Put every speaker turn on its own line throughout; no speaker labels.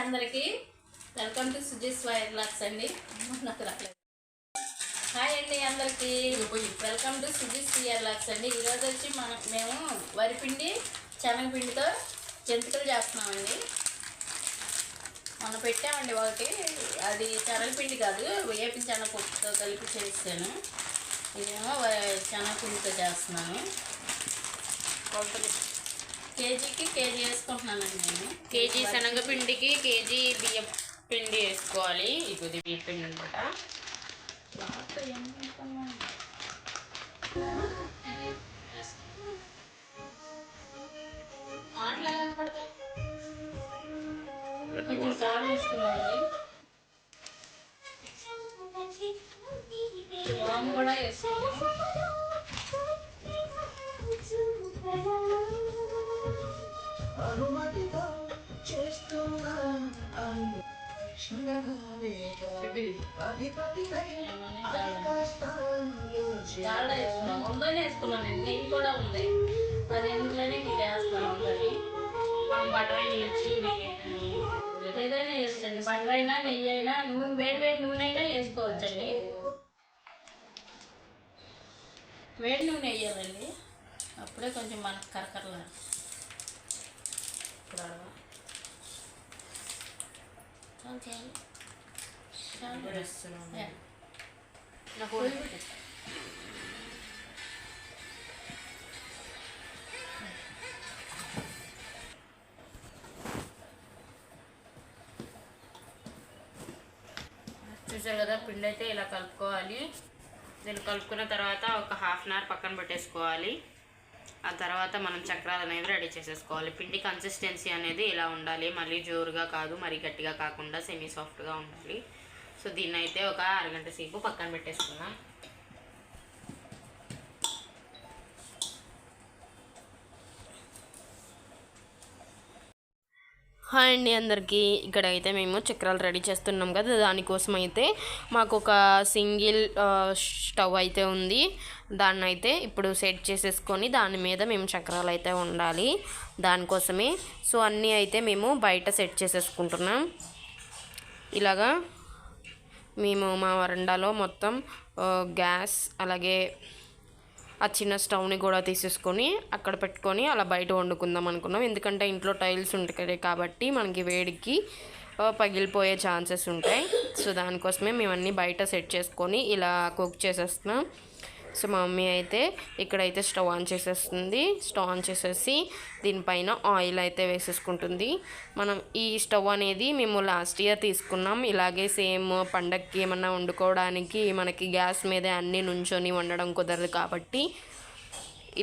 అందరికీ welcome to Suji's wire locks అండి. నాకు రాలేదు హాయ్ అండి అందరికీ. Welcome to Suji's wire locks అండి. ఈరోజు వచ్చి మనం మేము వరిపిండి శనగపిండితో జంతికలు చేస్తున్నామండి. మొన్న పెట్టామండి ఒకటి. అది శనగపిండి కాదు వేపిన శనగపప్పుతో కలిపి చేస్తాను. ఇదేమో శనగపిండితో చేస్తున్నాను. కేజీకి కేజీ వేసుకుంటున్నానండి నేను.
కేజీ శనగపిండికి కేజీ బియ్యం పిండి వేసుకోవాలి. ఇది బియ్యం పిండి అనమాట
కొంచెం వాము కూడా వేసుకున్నాము
అనుమతితో చేస్తున్నా అధిపతిపై
చాలా వేసుకున్నాం ఉందని వేసుకున్నానండి నెయ్యి కూడా ఉంది అది ఎందుకని మీకు వేస్తాను ఉందని
మనం బటర్ వేసి
ఏదైనా వేసుకోండి బటర్ అయినా నెయ్యి అయినా నూనె వేడి వేడి నూనె అయినా వేసుకోవచ్చండి వేడి నూనె వేయాలండి. అప్పుడే కొంచెం మనకు కరకరలా
చూసారు కదా పిండి అయితే ఇలా కలుపుకోవాలి. దీన్ని కలుపుకున్న తర్వాత ఒక హాఫ్ అన్ అవర్ పక్కన పెట్టేసుకోవాలి. ఆ తర్వాత మనం చక్రాలు అనేది రెడీ చేసేసుకోవాలి. పిండి కన్సిస్టెన్సీ అనేది ఇలా ఉండాలి. మళ్ళీ జోరుగా కాదు మరీ గట్టిగా కాకుండా సెమీ సాఫ్ట్గా ఉండాలి. సో దీన్ని అయితే ఒక అరగంట సేపు పక్కన పెట్టేసుకుందాం. హాయ్ అండి అందరికీ. ఇక్కడ అయితే మేము చక్రాలు రెడీ చేస్తున్నాం కదా దానికోసం అయితే మాకు ఒక సింగిల్ స్టవ్ అయితే ఉంది. దాన్ని అయితే ఇప్పుడు సెట్ చేసేసుకొని దాని మీద మేము చక్రాలు అయితే ఉండాలి. దానికోసమే. సో అన్నీ అయితే మేము బయట సెట్ చేసేసుకుంటున్నాం. ఇలాగా మేము మా వరండాలో మొత్తం గ్యాస్ అలాగే ఆ చిన్న స్టవ్ని కూడా తీసేసుకొని అక్కడ పెట్టుకొని అలా బయట వండుకుందాం అనుకున్నాం. ఎందుకంటే ఇంట్లో టైల్స్ ఉంటాయి కాబట్టి మనకి వేడికి పగిలిపోయే ఛాన్సెస్ ఉంటాయి. సో దానికోసమే మేము అన్నీ బయట సెట్ చేసుకొని ఇలా కుక్ చేసేస్తున్నాం. సో మా మమ్మీ అయితే ఇక్కడైతే స్టవ్ ఆన్ చేసేస్తుంది. స్టవ్ ఆన్ చేసేసి దీనిపైన ఆయిల్ అయితే వేసేసుకుంటుంది. మనం ఈ స్టవ్ అనేది మేము లాస్ట్ ఇయర్ తీసుకున్నాం. ఇలాగే సేమ్ పండక్కి ఏమన్నా వండుకోవడానికి మనకి గ్యాస్ మీద అన్నీ నుంచొని వండడం కుదరదు కాబట్టి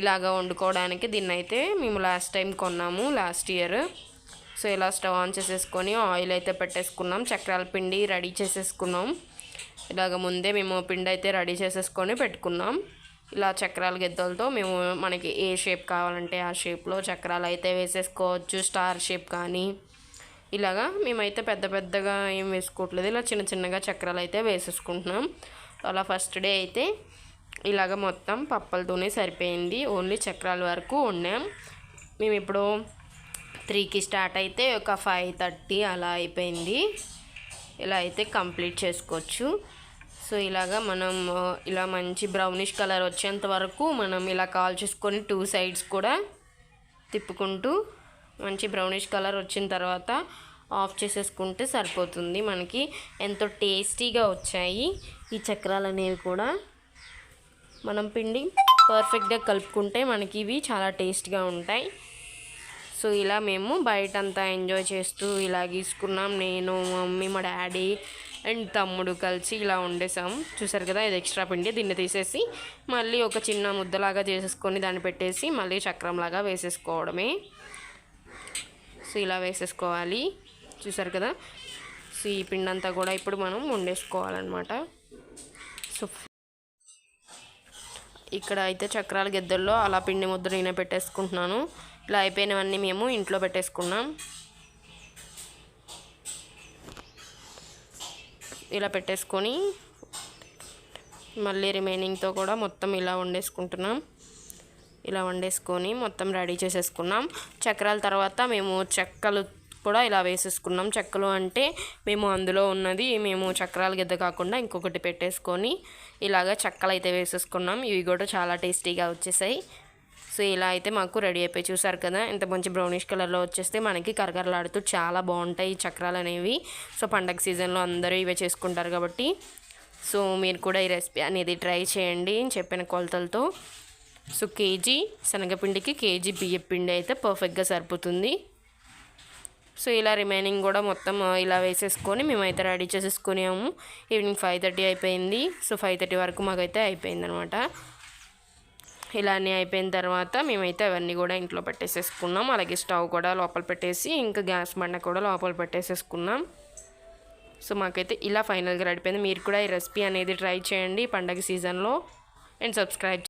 ఇలాగ వండుకోవడానికి దీన్ని అయితే మేము లాస్ట్ టైం కొన్నాము లాస్ట్ ఇయర్. సో ఇలా స్టవ్ ఆన్ చేసేసుకొని ఆయిల్ అయితే పెట్టేసుకున్నాం. చక్రాల పిండి రెడీ చేసేసుకున్నాం. ఇలాగ ముందే మేము పిండి అయితే రెడీ చేసేసుకొని పెట్టుకున్నాం. ఇలా చక్రాల గిద్దలతో మేము మనకి ఏ షేప్ కావాలంటే ఆ షేప్లో చక్రాలు అయితే వేసేసుకోవచ్చు. స్టార్ షేప్ కానీ ఇలాగా మేమైతే పెద్ద పెద్దగా ఏం వేసుకోవట్లేదు. ఇలా చిన్న చిన్నగా చక్రాలు అయితే వేసేసుకుంటున్నాం. అలా ఫస్ట్ డే అయితే ఇలాగ మొత్తం పప్పలతోనే సరిపోయింది. ఓన్లీ చక్రాల వరకు ఉన్నాం. మేము ఇప్పుడు త్రీకి స్టార్ట్ అయితే ఒక ఫైవ్ థర్టీ అలా అయిపోయింది. ఇలా అయితే కంప్లీట్ చేసుకోవచ్చు. సో ఇలాగా మనం ఇలా మంచి బ్రౌనిష్ కలర్ వచ్చేంత వరకు మనం ఇలా కాల్ చేసుకొని టూ సైడ్స్ కూడా తిప్పుకుంటూ మంచి బ్రౌనిష్ కలర్ వచ్చిన తర్వాత ఆఫ్ చేసేసుకుంటే సరిపోతుంది మనకి. ఎంతో టేస్టీగా వచ్చాయి ఈ చక్రాలు అనేవి కూడా. మనం పిండి పర్ఫెక్ట్గా కలుపుకుంటే మనకి ఇవి చాలా టేస్ట్గా ఉంటాయి. సో ఇలా మేము బయట అంతా ఎంజాయ్ చేస్తూ ఇలా గీసుకున్నాం. నేను మమ్మీ మా డాడీ అండ్ తమ్ముడు కలిసి ఇలా వండేసాం. చూసారు కదా ఇది ఎక్స్ట్రా పిండి. దీన్ని తీసేసి మళ్ళీ ఒక చిన్న ముద్దలాగా చేసేసుకొని దాన్ని పెట్టేసి మళ్ళీ చక్రంలాగా వేసేసుకోవడమే. సో ఇలా వేసేసుకోవాలి. చూసారు కదా సో ఈ పిండి అంతా కూడా ఇప్పుడు మనం వండేసుకోవాలన్నమాట. సో ఇక్కడ అయితే చక్రాల గిద్దల్లో అలా పిండి ముద్ద నేనే పెట్టేసుకుంటున్నాను. ఇలా అయిపోయినవన్నీ మేము ఇంట్లో పెట్టేసుకున్నాం. ఇలా పెట్టేసుకొని మళ్ళీ రిమైనింగ్తో కూడా మొత్తం ఇలా వండేసుకుంటున్నాం. ఇలా వండేసుకొని మొత్తం రెడీ చేసేసుకున్నాం. చక్రాల తర్వాత మేము చెక్కలు కూడా ఇలా వేసేసుకున్నాం. చెక్కలు అంటే మేము అందులో ఉన్నది మేము చక్రాల గిద్ద కాకుండా ఇంకొకటి పెట్టేసుకొని ఇలాగ చెక్కలు అయితే వేసేసుకున్నాం. ఇవి కూడా చాలా టేస్టీగా వచ్చేసాయి. సో ఇలా అయితే మాకు రెడీ అయిపోయి చూసారు కదా ఇంత మంచి బ్రౌనిష్ కలర్లో వచ్చేస్తే మనకి కరకరలాడుతూ చాలా బాగుంటాయి ఈ చక్రాలు అనేవి. సో పండగ సీజన్లో అందరూ ఇవే చేసుకుంటారు కాబట్టి. సో మీరు కూడా ఈ రెసిపీ అనేది ట్రై చేయండి చెప్పిన కొలతలతో. సో కేజీ శనగపిండికి కేజీ బియ్య పిండి అయితే పర్ఫెక్ట్గా సరిపోతుంది. సో ఇలా రిమైనింగ్ కూడా మొత్తం ఇలా వేసేసుకొని మేమైతే రెడీ చేసేసుకునేము ఈవినింగ్ ఫైవ్ థర్టీ అయిపోయింది. సో ఫైవ్ థర్టీ వరకు మాకైతే అయిపోయింది అనమాట ఇలానే అయిపోయిన తర్వాత మేమైతే అవన్నీ కూడా ఇంట్లో పెట్టేసేసుకున్నాం. అలాగే స్టవ్ కూడా లోపల పెట్టేసి ఇంకా గ్యాస్ బండ కూడా లోపల పెట్టేసేసుకున్నాం. సో మాకైతే ఇలా ఫైనల్గా రెడీపోయింది మీరు కూడా ఈ రెసిపీ అనేది ట్రై చేయండి. పండగ సీజన్లో. And subscribe